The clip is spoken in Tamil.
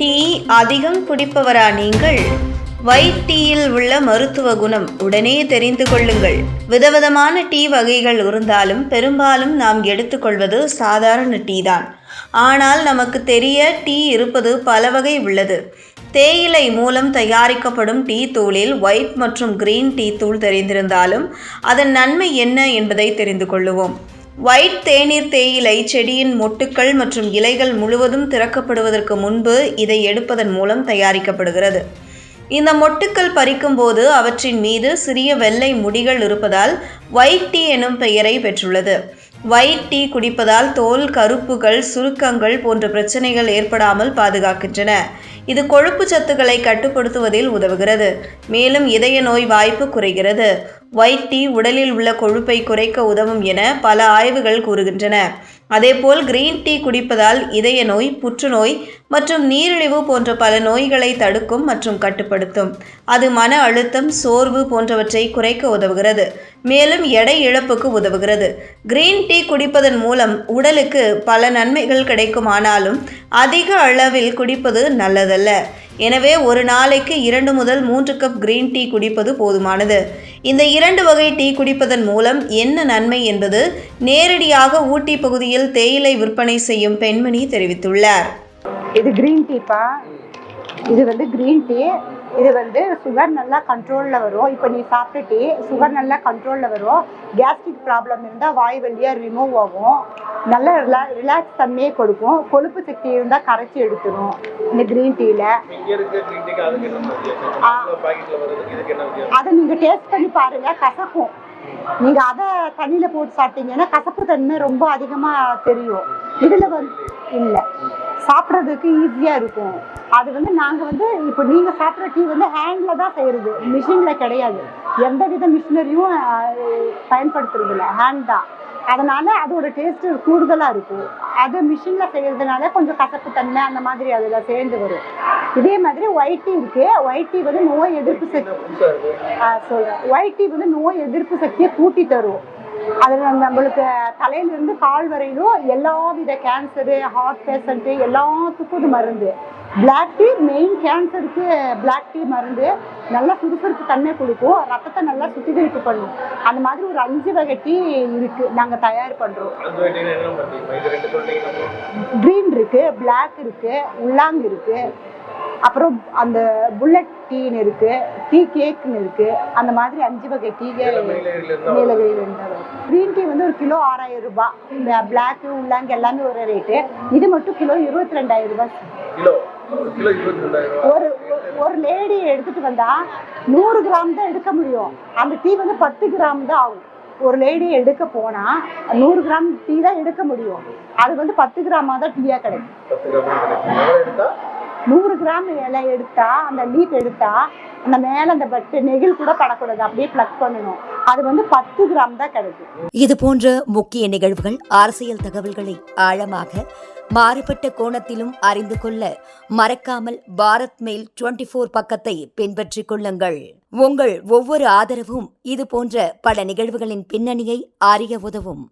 டீ அதிகம் குடிப்பவரா நீங்கள்? ஒயிட் டீயில் உள்ள மருத்துவ குணம் உடனே தெரிந்து கொள்ளுங்கள். விதவிதமான டீ வகைகள் இருந்தாலும் பெரும்பாலும் நாம் எடுத்துக்கொள்வது சாதாரண டீ தான். ஆனால் நமக்கு தெரிய டீ இருப்பது பல வகை உள்ளது. தேயிலை மூலம் தயாரிக்கப்படும் டீ தூளில் ஒயிட் மற்றும் கிரீன் டீ தூள் தெரிந்திருந்தாலும் அதன் நன்மை என்ன என்பதை தெரிந்து கொள்ளுவோம். ஒயிட் தேநீர் தேயிலை செடியின் மொட்டுக்கள் மற்றும் இலைகள் முழுவதும் திறக்கப்படுவதற்கு முன்பு இதை எடுப்பதன் மூலம் தயாரிக்கப்படுகிறது. இந்த மொட்டுக்கள் பறிக்கும்போது அவற்றின் மீது சிறிய வெள்ளை முடிகள் இருப்பதால் ஒயிட் டீ எனும் பெயரை பெற்றுள்ளது. ஒயிட் டீ குடிப்பதால் தோல் கருப்புகள் சுருக்கங்கள் போன்ற பிரச்சனைகள் ஏற்படாமல் பாதுகாக்கின்றன. இது கொழுப்பு சத்துக்களை கட்டுப்படுத்துவதில் உதவுகிறது. மேலும் இதய நோய் வாய்ப்பு குறைகிறது. ஒயிட் டீ உடலில் உள்ள கொழுப்பை குறைக்க உதவும் என பல ஆய்வுகள் கூறுகின்றன. அதேபோல் கிரீன் டீ குடிப்பதால் இதய நோய் புற்றுநோய் மற்றும் நீரிழிவு போன்ற பல நோய்களை தடுக்கும் மற்றும் கட்டுப்படுத்தும். அது மன அழுத்தம் சோர்வு போன்றவற்றை குறைக்க உதவுகிறது. மேலும் எடை இழப்புக்கு உதவுகிறது. கிரீன் டீ குடிப்பதன் மூலம் உடலுக்கு பல நன்மைகள் கிடைக்குமானாலும் அதிக அளவில் குடிப்பது நல்லதல்ல. எனவே ஒரு நாளைக்கு இரண்டு முதல் மூன்று கப் கிரீன் டீ குடிப்பது போதுமானது. இந்த இரண்டு வகை டீ குடிப்பதன் மூலம் என்ன நன்மை என்பது நேரடியாக ஊட்டி பகுதியில் தேயிலை விற்பனை செய்யும் பெண்மணி தெரிவித்துள்ளார். இது கிரீன் டீப்பா இது வந்து கிரீன் டீ இது வந்து சுகர் நல்லா கண்ட்ரோலில் வரும். இப்போ நீ சாப்பிட்ட டீ சுகர் நல்லா கண்ட்ரோலில் வரும். கேஸ்ட்ரிக் ப்ராப்ளம் இருந்தால் வாய் வழியாக ரிமூவ் ஆகும். நல்ல ரிலா ரிலாக்ஸ் தன்மையை கொடுக்கும். கொழுப்பு சக்தி இருந்தால் கரைச்சி எடுத்துரும். இந்த கிரீன் டீயில் அதை நீங்கள் டேஸ்ட் பண்ணி பாருங்க. கசக்கும். நீங்கள் அதை தண்ணியில் போட்டு சாப்பிட்டீங்கன்னா கசப்பு தன்மை ரொம்ப அதிகமாக தெரியும். இதில் வந்து இல்லை. சாப்பிட்றதுக்கு ஈஸியாக இருக்கும். அது வந்து நாங்கள் வந்து இப்போ நீங்கள் சாப்பிட்ற டீ வந்து ஹேண்ட்ல தான் செய்கிறது மிஷினில் கிடையாது. எந்த வித மிஷினரியும் பயன்படுத்துறது இல்லை ஹேண்ட் தான். அதனால அதோட டேஸ்ட்டு கூடுதலாக இருக்கும். அது மிஷினில் செய்யறதுனால கொஞ்சம் கசப்பு தன்மை அந்த மாதிரி அதில் சேர்ந்து வரும். இதே மாதிரி ஒயிட் டீ இருக்கு. ஒயிட் டீ வந்து நோய் எதிர்ப்பு சக்தி சொல்றேன். ஒயிட் டீ வந்து நோய் எதிர்ப்பு சக்தியை கூட்டி தரும். அதில் நம்மளுக்கு தலையிலிருந்து கால் வரையிலும் எல்லா வித கேன்சரு ஹார்ட் பேஷண்ட்டு எல்லாத்துக்கும் இது மருந்து. பிளாக் டீ மெயின் கேன்சருக்கு பிளாக் டீ மருந்து. நல்லா சுறுசுறுப்பு தன்மை கொடுக்கும். ரத்தத்தை நல்லா சுத்திகரிப்பு பண்ணும். அந்த மாதிரி ஒரு அஞ்சு வகை டீ இருக்கு. நாங்கள் தயார் பண்ணுறோம் க்ரீன் இருக்கு பிளாக் இருக்கு உள்ளாங் இருக்கு. அப்புறம் அந்த புல்லட் டீன்னு இருக்கு டீ கேக்குன்னு இருக்கு அந்த மாதிரி அஞ்சு வகை டீ நீலகிரியில இருந்தா நீலகிரியில இருந்து க்ரீன் டீ வந்து ஒரு கிலோ ஆறாயிரம் ரூபாய் இந்த பிளாக் உள்ளாங்க எல்லாமே ஒரு ரேட்டு இது மட்டும் கிலோ இருபத்தி ரெண்டாயிரம் ரூபாய் ஒரு ஒரு லேடி எடுத்துட்டு வந்தா நூறு கிராம் தான் எடுக்க முடியும். அந்த டீ வந்து பத்து கிராம் தான் ஆகும். ஒரு லேடி எடுக்க போனா நூறு கிராம் டீ தான் எடுக்க முடியும். அது வந்து பத்து கிராமா தான் டீயா கிடைக்கும். நூறு கிராம் இலை எடுத்தா அந்த லீஃப் எடுத்தா அந்த மேல அந்த பட்டு நெகிழ் கூட படக்கூடாது. அப்படியே பிளக் பண்ணணும். அது வந்து பத்து கிராம் தான் கிடைக்கும். இது போன்ற முக்கிய நிகழ்வுகள் அரசியல் தகவல்களை ஆழமாக மாறுபட்ட கோணத்திலும் அறிந்து கொள்ள மறக்காமல் பாரத் மெயில் டுவெண்ட்டி ஃபோர் பக்கத்தை பின்பற்றிக் கொள்ளுங்கள். உங்கள் ஒவ்வொரு ஆதரவும் இது போன்ற பல நிகழ்வுகளின் பின்னணியை அறிய உதவும்.